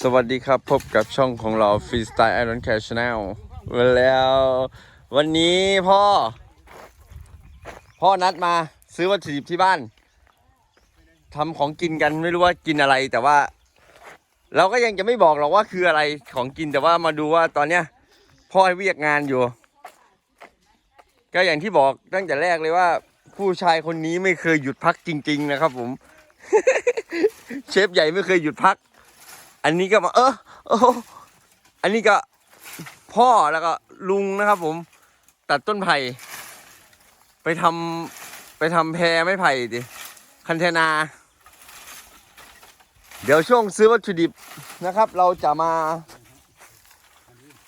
สวัสดีครับ พบกับช่องของเรา Freestyle Iron Cash Channel มาแล้ว วันนี้พ่อ พ่อนัดมาซื้อวัตถุดิบที่บ้านทำของกินกันไม่รู้ว่ากินอะไรแต่ว่า เราก็ยังจะไม่บอกหรอกว่าคืออะไรของกินแต่ว่ามาดูว่าตอนเนี้ยพ่อให้เวียกงานอยู่ ก็อย่างที่บอกตั้งแต่แรกเลยว่า ผู้ชายคนนี้ไม่เคยหยุดพักจริง ๆ นะครับผม เชฟใหญ่ไม่เคยหยุดพัก อันนี้ก็มาเออโอ้อันนี้ก็พ่อแล้วก็ลุงนะครับ ผม ตัดต้นไผ่ไปทำไปทำแพรไม้ไผ่ดิคันเทนา เดี๋ยวช่วงซื้อวัตถุดิบนะครับ เราจะมา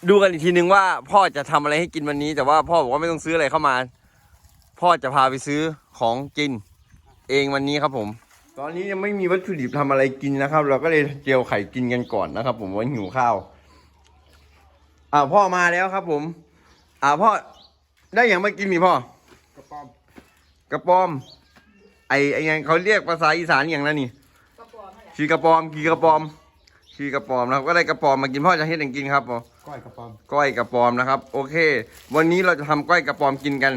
ดูกันอีกทีนึงว่า พ่อจะทำอะไรให้กินวันนี้ แต่ว่าพ่อบอกว่าไม่ต้องซื้ออะไรเข้ามา พ่อจะพาไปซื้อของกิน เองวันนี้ครับผม ตอนนี้ยังไม่มีวัตถุดิบทำอะไรกินนะครับ เราก็เลยเจียวไข่กินกันก่อนนะครับ ผมว่าหิวข้าว อ่าพ่อมาแล้วครับ ผม อ่าพ่อได้อย่างมากินมีพ่อกระป๋อมกระปอม ไอไอยังเขาเรียกภาษาอีสานอย่างนั้นนี่ขี่กระปอมขี่กระปอมขี่กระปอมนะครับ ก็ได้กระปอมมากินพ่อจะให้ดังกินครับผมก้อยกระป๋อมก้อยกระปอมนะครับ โอเค วันนี้เราจะทำก้อยกระปอมกินกัน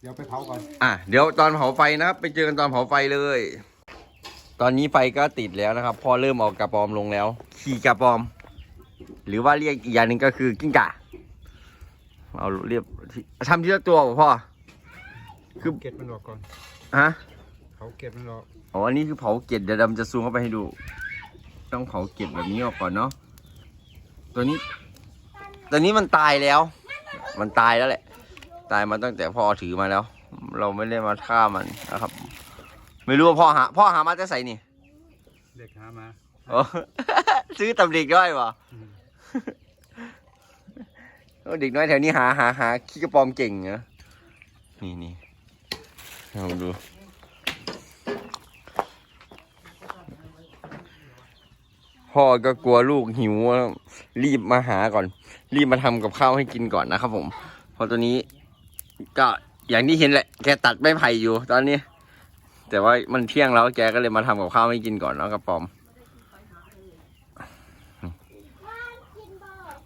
เดี๋ยวไปเผาก่อนอะเดี๋ยวตอนเผาไฟนะครับ ไปเจอกันตอนเผาไฟเลย ตอนนี้ไฟก็ติดแล้วนะครับ พอเริ่มเออกกระปอมลงแล้ว ขี่กระปอม หรือว่าเรียกอีกอย่างหนึ่งก็คือกิ้งก่าเอาเรียบทำทีละตัวบ่พ่อคือเก็ดมันออกก่อนฮะเผาเก็ดมันออกอ๋ออันนี้คือเผาเกล็ดเดี๋ยวดำจะซูมเข้าไปให้ดู ต้องเผาเกล็ดแบบนี้ออกก่อนเนาะตัวนี้ ตัวนี้มันตายแล้ว มันตายแล้วแหละ ตายมาตั้งแต่พ่อถือมาแล้ว เราไม่ได้มาฆ่ามันนะครับ ไม่รู้ว่าพ่อหาพ่อหามาจะใส่นี่เด็กหามาโอ้ซื้อตำเด็กด้วยป่ะอืมโอ้เด็กน้อยแถวนี้หาหาหาขี้กระปอมเก่งเหรอนี่นี่ลองดูพ่อก็กลัวลูกหิวรีบมาหาก่อน รีบมาทำกับข้าวให้กินก่อนนะครับผมเพราะตัวนี้ ก็อย่างที่เห็นแหละ แกตัดไม้ไผ่อยู่ตอนนี้ แต่ว่ามันเที่ยงแล้วแกก็เลยมาทำกับข้าวให้กินก่อนเนาะกระปอม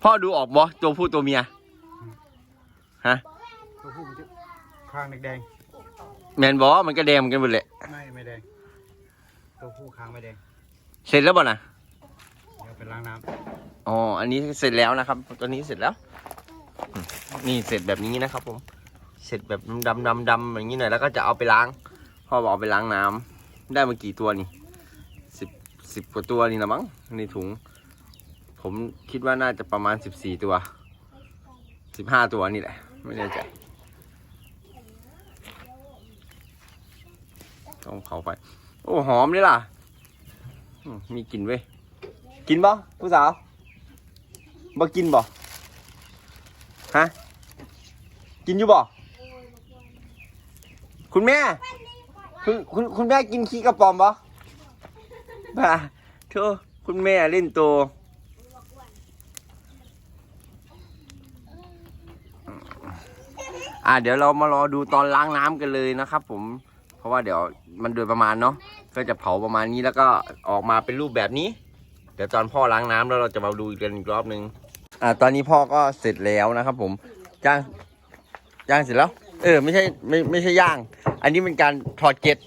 พ่อดูออกบ่ตัวผู้ตัวเมีย ฮะ ตัวผู้มันจะข้างแดงแมนบอมันก็แดงเหมือนกันหมดแหละๆไม่ไม่แดง ตัวผู้ข้างไม่แดง เสร็จแล้วบ่นะเดี๋ยวไปล้างน้อ๋ออันนี้เสร็จแล้วนะครับ ตัวนี้เสร็จแล้วอืมนี่เสร็จแบบนี้นะครับผม เสร็จแบบดำดำดำอย่างนี้หน่อยแล้วก็จะเอาไปล้าง พ่อบอกเอาไปล้างน้ำได้มากี่ตัวนี่สิบสิบกว่าตัวนี่นะมั้งในถุง ผมคิดว่าน่าจะประมาณสิบสี่ตัวสิบห้าตัวนี่แหละ ไม่แน่ใจต้องเผาไฟโอ้หอมเลยล่ะมมีกลิ่นเว้ย กินบ่ผู้สาวบ่กินบ่ฮะ กินอยู่บ่คุณแม่ คุณคุณคุณแม่กินขี้กระป๋อมบ่บ้าเธอคุณแม่เล่นโตวอ่าเดี๋ยวเรามารอดูตอนล้างน้ำกันเลยนะครับ ผม เพราะว่าเดี๋ยวมันโดยประมาณเนาะก็จะเผาประมาณนี้แล้วก็ออกมาเป็นรูปแบบนี้ เดี๋ยวตอนพ่อล้างน้ำแล้วเราจะมาดูกันอีกรอบนึงอ่าตอนนี้พ่อก็เสร็จแล้วนะครับ ผมย่างย่างเสร็จแล้ว เออ ไม่ใช่ไม่ไม่ใช่ย่าง อันนี้เป็นการถอดเกล็ด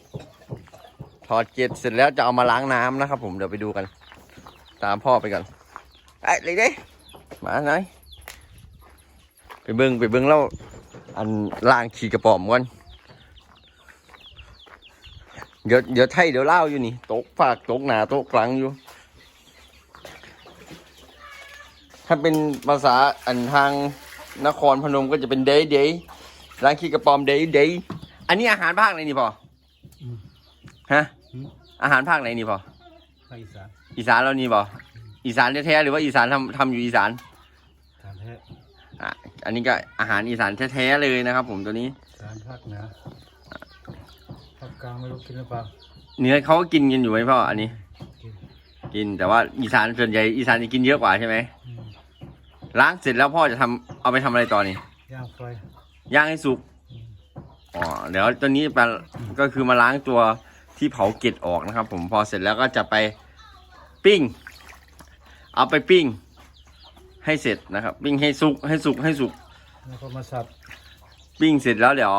ถอดเกล็ดเสร็จแล้วจะเอามาล้างน้ำนะครับ ผมเดี๋ยวไปดูกัน ตามพ่อไปก่อนไอ้เลยเด้มาไหนอยไปเบิ้งไปเบิ้งแล้วอันล่างขี่กระป๋อมก่อนเดี๋ยวเดี๋ยวไทยเดี๋ยวเล่าอยู่นี่ตกฝากตกหนาตกกลางอยู่ ถ้าเป็นภาษาอันทางนครพนมก็จะเป็นเดย์เดย์ร้านขี้กระป๋อมเดย์เดย์ อันนี้อาหารภาคไหนนี่พออฮะอาหารภาคไหนนี่พอ ภาคอีสานอีสานเรานี่พออีสานแท้ๆหรือว่าอีสานทำทำอยู่อีสานสานแท้อะอันนี้ก็อาหารอีสานแท้ๆเลยนะครับ ผมตัวนี้ สานภาคเหนือภาคกลางไม่รู้กินหรือเปล่าเนื้อเขาก็กินกันอยู่ไหมพ่ออันนี้ กินกินแต่ว่าอีสานส่วนใหญ่อีสานจะกินเยอะกว่าใช่ไหมอืมล้างเสร็จแล้วพ่อจะทำเอาไปทำอะไรต่อนี่ย่างไฟย่างให้สุก อ๋อเดี๋ยวตัวนี้ไปก็คือมาล้างตัวที่เผาเกล็ดออกนะครับ ผมพอเสร็จแล้วก็จะไปปิ้ง เอาไปปิ้ง ให้เสร็จนะครับ ปิ้งให้สุกให้สุกให้สุกแล้วก็มาสับปิ้งเสร็จแล้วเดี๋ยว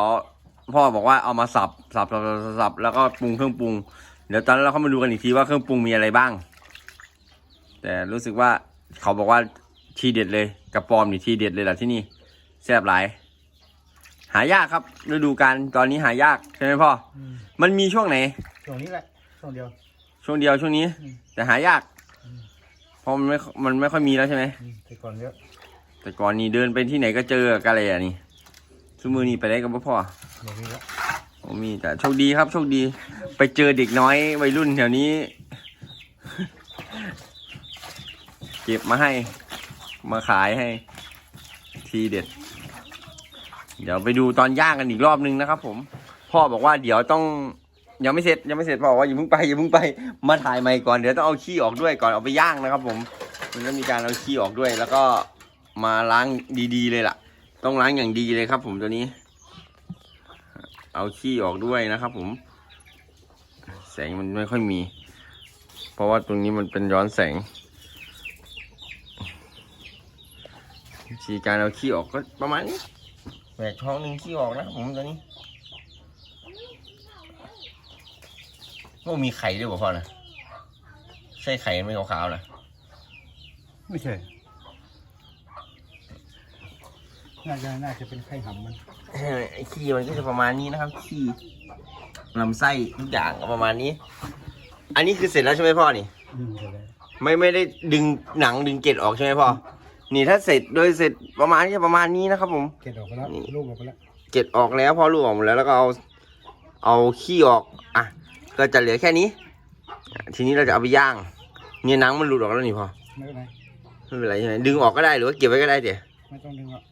พ่อบอกว่าเอามาสับสับสับสับสับสับแล้วก็ปรุงเครื่องปรุง เดี๋ยวตอนนั้นเราเข้ามาดูกันอีกทีว่าเครื่องปรุงมีอะไรบ้าง แต่รู้สึกว่าเขาบอกว่าทีเด็ดเลยกระปอมนี่ทีเด็ดเลยแหละที่นี่แซ่บหลาย หายากครับฤดูกาลตอนนี้หายากใช่ไหมพ่ออืมมันมีช่วงไหนตรงนี้แหละช่วงเดียว ช่วงเดียวช่วงนี้ อืมแต่หายากอืม เพราะมันไม่มันไม่ค่อยมีแล้วใช่ไหมอืมแต่ก่อนเยอะแต่ก่อนนี่เดินไปที่ไหนก็เจอกันเลยอะนี่สมือนี่ไปได้กับพ่อเดี๋ยวนี้ละผมมีแต่โชคดีครับโชคดี ไปเจอเด็กน้อยวัยรุ่นแถวนี้ เก็บมาให้ มาขายให้ ทีเด็ด เดี๋ยวไปดูตอนย่างกันอีกรอบนึงนะครับ ผม พ่อบอกว่าเดี๋ยวต้องยังไม่เสร็จยังไม่เสร็จพ่อบอกว่าอย่าเพิ่งไปอย่าเพิ่งไปมาถ่ายใหม่ก่อนเดี๋ยวต้องเอาขี้ออกด้วยก่อนเอาไปย่างนะครับ ผม มันก็มีการเอาขี้ออกด้วย แล้วก็มาล้างดีๆเลยล่ะ ต้องล้างอย่างดีเลยครับ ผมตัวนี้ เอาขี้ออกด้วยนะครับ ผม แสงมันไม่ค่อยมี เพราะว่าตรงนี้มันเป็นย้อนแสงวิธีการเอาขี้ออกก็ประมาณนี้ แหวกท้องหนึ่งขี้ออกนะครับผมตัวนี้โอ้มีไข่ด้วยบ่พ่อนะใช่ไข่ไม่ขาวๆนะไม่ใช่น่าจะน่าจะเป็นไข่หำมันเออไอ้ขี้มันก็จะประมาณนี้นะครับขี้ลำไส้ทุกอย่างก็ประมาณนี้ อันนี้คือเสร็จแล้วใช่ไหมพ่อนี่อืมเดี๋ยวเลยไม่ไม่ได้ดึงหนังดึงเกล็ดออกใช่ไหมพ่อ นี่ถ้าเสร็จโดยเสร็จประมาณนี้ประมาณนี้นะครับ ผม เก็บออกไปแล้วนี่ ลูกออกไปแล้วเกล็ดออกแล้วพอลูกออกหมดแล้วแล้วก็เอาเอาขี้ออกอะก็จะเหลือแค่นี้อะทีนี้เราจะเอาไปย่างเนี่ยหนังมันหลุดออกแล้วนี่พ่อไม่เป็นไรไม่เป็นไรใช่ไหมดึงออกก็ได้หรือว่าเก็บไว้ก็ได้เดี๋ยวไม่ต้องดึงหรอก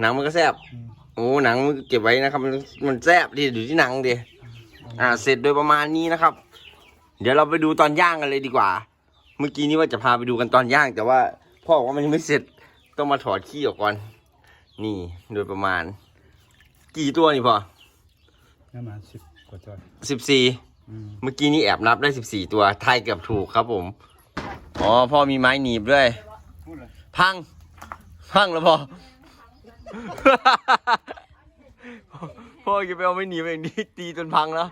หนังมันก็แซบอืมโอ้หนังมันเก็บไว้นะครับมันมันแซบดิอยู่ที่หนังดิอ่าเสร็จโดยประมาณนี้นะครับ เดี๋ยวเราไปดูตอนย่างกันเลยดีกว่า เมื่อกี้นี้ว่าจะพาไปดูกันตอนย่าง แต่ว่าพ่อบอกว่ามันยังไม่เสร็จ ต้องมาถอดขี้ออกก่อน นี่โดยประมาณ กี่ตัวนี่พ่อประมาณสิบกว่าตัวสิบสี่อืมเมื่อกี้นี้แอบนับได้สิบสี่ตัวทายเกือบถูกครับผม อ๋อพ่อมีไม้หนีบด้วยพูดเลยพัง พังแล้วพ่อ พ่อแกไปเอาไม่หนีบเองนี่ตีจนพังแล้ว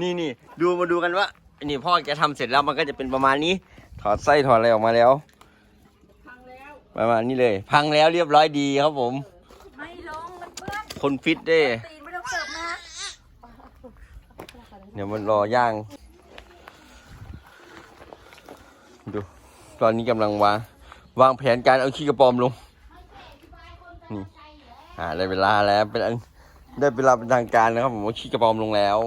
นี่นี่ดูมาดูกันว่า นี่พ่อแกทำเสร็จแล้วมันก็จะเป็นประมาณนี้ ถอดไส้ถอดอะไรออกมาแล้ว ประมาณนี้เลย พังแล้วเรียบร้อยดีครับผม ไม่ลงมันเปื้อนคนฟิตเด้ ตีนไม่ต้องเสิร์ฟนะเดี๋ยวมันรอย่างดู ตอนนี้กำลังวางวางแผนการเอาขี้กระปอมลง นี่อ่าได้เวลาแล้วเป็นอันได้เวลาเป็นทางการนะครับผมว่าขี้กระปอมลงแล้ว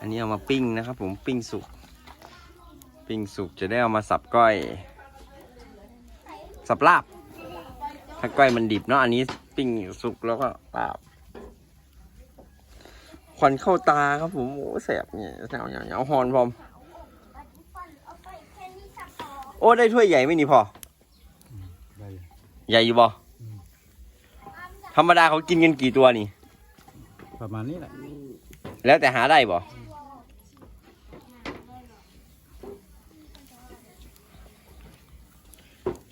อันนี้เอามาปิ้งนะครับผมปิ้งสุก ปิ้งสุกจะได้เอามาสับก้อย สับลาบ ถ้าก้อยมันดิบเนาะอันนี้ปิ้งสุกแล้วก็ลาบควันเข้าตาครับผมโอ้แสบเนี่ยแถวอย่างเอาหอนพร้อมโอ้ได้ถ้วยใหญ่ไหมนี่พอได้อยู่ใหญ่อยู่บ่ธรรมดาเขากินกันกี่ตัวนี่ ประมาณนี้แหละ แล้วแต่หาได้บ่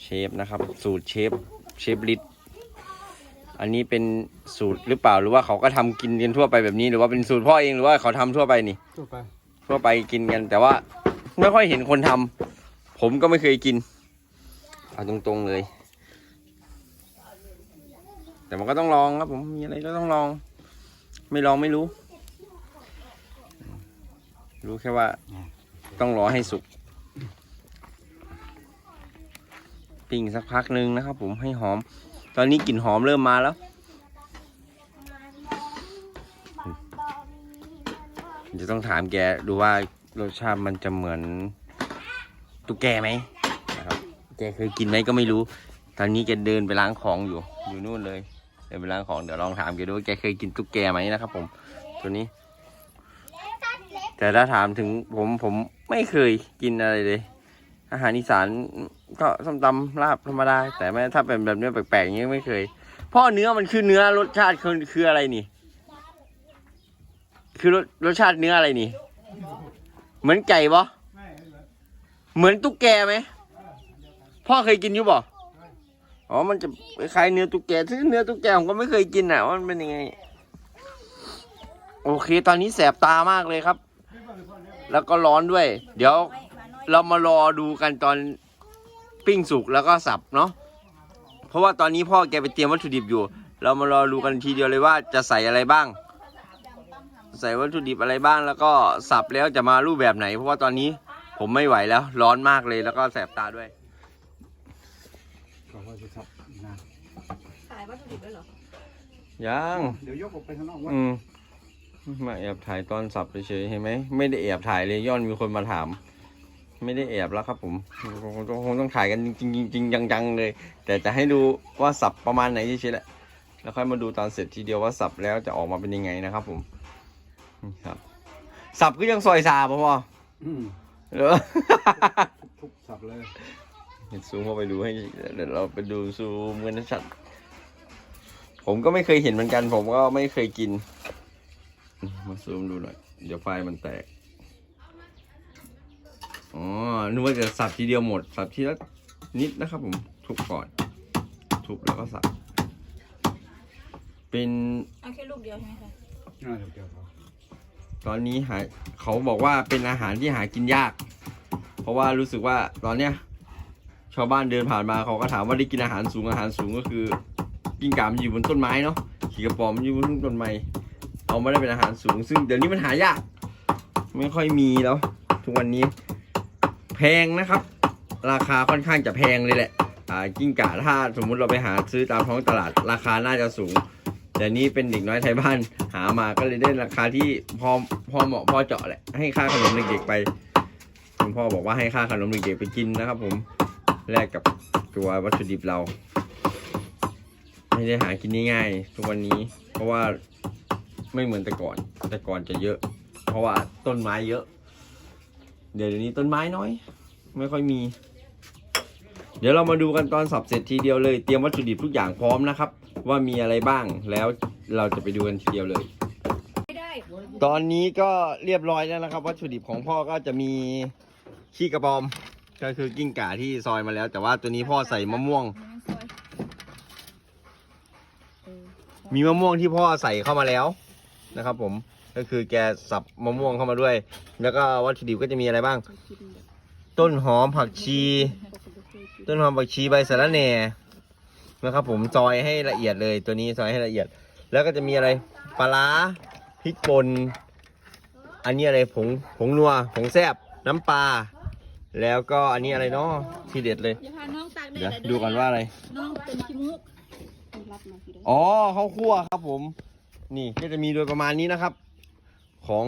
เชฟนะครับ สูตรเชฟเชฟลิตอันนี้เป็นสูตรหรือเปล่าหรือว่าเขาก็ทำกินกันทั่วไปแบบนี้ หรือว่าเป็นสูตรพ่อเองหรือว่าเขาทำทั่วไปนี่ ทั่วไป ทั่วไปกินกัน แต่ว่าไม่ค่อยเห็นคนทำผมก็ไม่เคยกินเอาตรงๆเลย แต่มันก็ต้องลองครับ ผมมีอะไรก็ต้องลอง ไม่ลองไม่รู้ รู้แค่ว่าต้องรอให้สุก ปิ้งสักพักหนึ่งนะครับ ผมให้หอม ตอนนี้กลิ่นหอมเริ่มมาแล้วจะต้องถามแกดูว่ารสชาติมันจะเหมือนตุ๊กแกไหมนะครับแกเคยกินไหมก็ไม่รู้ ตอนนี้แกเดินไปล้างของอยู่ อยู่นู่นเลยเดินไปล้างของเดี๋ยวลองถามแกดูว่าแกเคยกินตุ๊กแกไหมนะครับ ผมตัวนี้ แต่ถ้าถามถึงผมผมไม่เคยกินอะไรเลย อาหารอีสานก็ส้มตำลาบธรรมดา แต่ไม่ถ้าเป็นแบบเนี้ยแปลกๆอย่างนี้ไม่เคยพ่อเนื้อมันคือเนื้อรสชาติคือคืออะไรนี่ คือรสรสชาติเนื้ออะไรนี่ เหมือนไก่ปะเหมือนตุ๊กแกไหมพ่อเคยกินอยู่บ่อ๋อ มันจะคล้ายเนื้อตุ๊กแกซึ่งเนื้อตุ๊กแกผมก็ไม่เคยกินอะว่ามันเป็นยังไง โอเค ตอนนี้แสบตามากเลยครับ แล้วก็ร้อนด้วย เดี๋ยว เรามารอดูกันตอนปิ้งสุกแล้วก็สับเนาะเพราะว่าตอนนี้พ่อแกไปเตรียมวัตถุดิบอยู่ เรามารอดูกันทีเดียวเลยว่าจะใส่อะไรบ้าง ใส่วัตถุดิบอะไรบ้าง แล้วก็สับแล้วจะมารูปแบบไหน เพราะว่าตอนนี้ผมไม่ไหวแล้ว ร้อนมากเลยแล้วก็แสบตาด้วยก็ว่าจะทับนะขายวัตถุดิบด้วยเหรอยังเดี๋ยวยกออกไปข้างนอกว่าอืมมาแอบถ่ายตอนสับเฉยๆเห็นไหมไม่ได้แอบถ่ายเลยย้อนมีคนมาถาม ไม่ได้แอบแล้วครับผมคงต้องคงต้องถ่ายกันจริงๆจริงๆจังๆเลย แต่จะให้ดูว่าสับประมาณไหนเฉยๆแหละแล้วค่อยมาดูตอนเสร็จทีเดียวว่าสับแล้วจะออกมาเป็นยังไงนะครับ ผมนี่ครับ สับก็ยังซอยซาพอพออืมเหรอทุกสับเลยเห็นซูมเข้าไปดูให้เดี๋ยวเราไปดูซูมกันชัดผมก็ไม่เคยเห็นเหมือนกัน ผมก็ไม่เคยกิน มาซูมดูหน่อย เดี๋ยวไฟมันแตก อ๋อนึกว่าจะสับทีเดียวหมด สับทีละนิดนะครับผมทุบก่อน ทุบแล้วก็สับ เป็นเอาแค่ลูกเดียวใช่ไหมคะน่าจะเกี่ยวกับตอนนี้หาเขาบอกว่าเป็นอาหารที่หากินยาก เพราะว่ารู้สึกว่าตอนเนี้ย ชาวบ้านเดินผ่านมาเขาก็ถามว่าได้กินอาหารสูงอาหารสูงก็คือกิ้งก่ามันอยู่บนต้นไม้เนาะขี่กระป๋อมนอยู่บนต้นไม้เอาไม่ได้เป็นอาหารสูง ซึ่งเดี๋ยวนี้มันหายาก ไม่ค่อยมีแล้ว ทุกวันนี้ แพงนะครับ ราคาค่อนข้างจะแพงเลยแหละอ่ากิ้งก่าถ้าสมมุติเราไปหาซื้อตามท้องตลาดราคาน่าจะสูง แต่นี่เป็นเด็กน้อยไทยบ้านหามาก็เลยได้ราคาที่พอพอเหมาะพอเจาะแหละให้ค่าขนมเด็กๆไปคุณพ่อบอกว่าให้ค่าขนมเด็กๆไปกินนะครับ ผมแลกกับตัววัตถุดิบเราไม่ได้หากินง่ายๆทุกวันนี้ เพราะว่าไม่เหมือนแต่ก่อนแต่ก่อนจะเยอะ เพราะว่าต้นไม้เยอะ เดี๋ยวนี้ต้นไม้น้อย ไม่ค่อยมี เดี๋ยวเรามาดูกันตอนสับเสร็จทีเดียวเลย เตรียมวัตถุดิบทุกอย่างพร้อมนะครับ ว่ามีอะไรบ้างแล้วเราจะไปดูกันทีเดียวเลย ตอนนี้ก็เรียบร้อยแล้วนะครับ วัตถุดิบของพ่อก็จะมีขี้กระบอม ก็คือกิ้งก่าที่ซอยมาแล้ว แต่ว่าตัวนี้พ่อใส่มะม่วง มีมะม่วงที่พ่อใส่เข้ามาแล้วนะครับผม ก็คือแกสับมะม่วงเข้ามาด้วย แล้วก็วัตถุดิบก็จะมีอะไรบ้าง ต้นหอมผักชี ต้นหอมผักชีใบสะระแหน่นะครับ ผมซอยให้ละเอียดเลยตัวนี้ซอยให้ละเอียด แล้วก็จะมีอะไรปลาร้าพริกป่นอันนี้อะไรผงผงนัวผงแซบน้ำปลาแล้วก็อันนี้อะไรเนาะที่เด็ดเลยอย่าพาน้องตากแดเดี๋ยวดดูกันว่าอะไร น้องเป็นขี้มุก อ๋อข้าวคั่วครับผม นี่ก็จะมีโดยประมาณนี้นะครับ ของ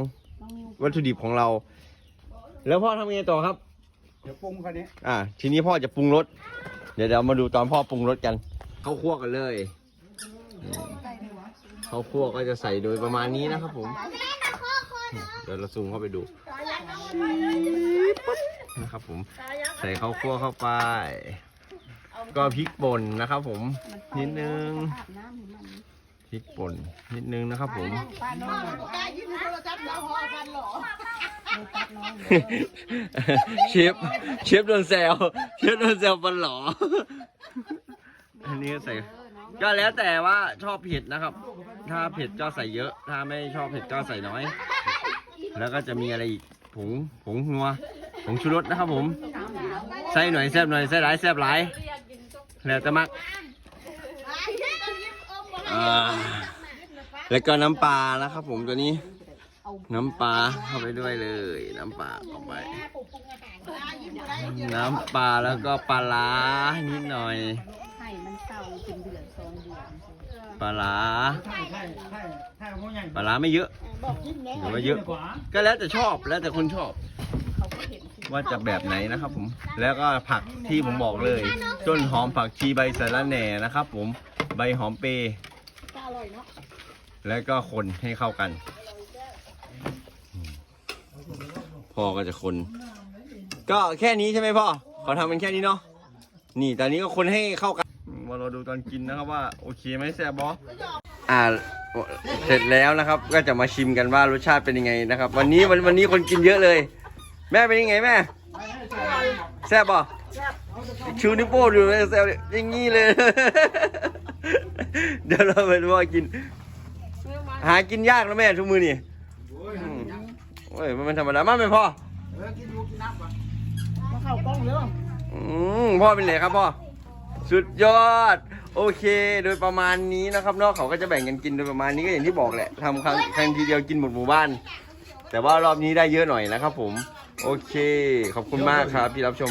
วัตถุดิบของเรา แล้วพ่อทำยังไงต่อครับ เดี๋ยวปรุงคันนี้อ่า ทีนี้พ่อจะปรุงรสเดี๋ยวเดี๋ยวมาดูตอนพ่อปรุงรสกันข้าวคั่วกันเลยนี่ข้าวคั่วก็จะใส่โดยประมาณนี้นะครับผม เดี๋ยวเราซูมเข้าไปดูนะครับผม ใส่ข้าวคั่วเข้าไป ก็พริกป่นนะครับผมนิดนึง พริกป่นนิดนึงนะครับผม เชฟเชฟโดนแซวเชฟโดนแซวฟันหลออันนี้ก็ใส่ ก็แล้วแต่ว่าชอบเผ็ดนะครับ ถ้าเผ็ดก็ใส่เยอะ ถ้าไม่ชอบเผ็ดก็ใส่น้อย แล้วก็จะมีอะไรอีกผงผงนัวผงชูรสนะครับผม ใส่หน่อยแซ่บหน่อยใส่หลายแซ่บหลายแล้วแต่มัก อ่าแล้วก็น้ำปลานะครับผมตัวนี้ น้ำปลาเข้าไปด้วยเลย น้ำปลาเข้าไป น้ำปลาแล้วก็ปลาร้านิดหน่อยให้มันเศร้าเป็นเดือนสองเดือนปลาร้าใช่ใช่ใช่ใช่หัวใหญ่ปลาร้าไม่เยอะหรือว่าเยอะ ก็แล้วแต่ชอบแล้วแต่คนชอบ ว่าจะแบบไหนนะครับผม แล้วก็ผักที่ผมบอกเลยต้นหอมผักชีใบสะระแหน่นะครับผมใบหอมเปรย์ แล้วก็คนให้เข้ากัน พ่อก็จะคน ก็แค่นี้ใช่ไหมพ่อเขาทำเป็นแค่นี้เนาะนี่ตอนนี้ก็คนให้เข้ากันมาเราดูตอนกินนะครับว่าโอเคไหมแซ่บบออ่าเสร็จแล้วนะครับ ก็จะมาชิมกันว่ารสชาติเป็นยังไงนะครับ วันนี้วันวันนี้คนกินเยอะเลย แม่เป็นยังไงแม่แซ่บป่ะชูนิ้วโป้งดูเลยแซ่บเลยอย่างงี้เลย เดี๋ยวเราไปดูว่ากิน หากินยากนะแม่ทุกมือนี่อืมโอ้ยมันเป็นธรรมดามาไหมพ่อมาเข้ากล้องเรื่องอืมพ่อเป็นไงครับพ่อ สุดยอด โอเค โดยประมาณนี้นะครับเนอกเขาก็จะแบ่งกันกินโดยประมาณนี้ก็อย่างที่บอกแหละทำครั้งครั้งทีเดียวกินหมดหมู่บ้าน แต่ว่ารอบนี้ได้เยอะหน่อยนะครับผม โอเค ขอบคุณมากครับที่รับชม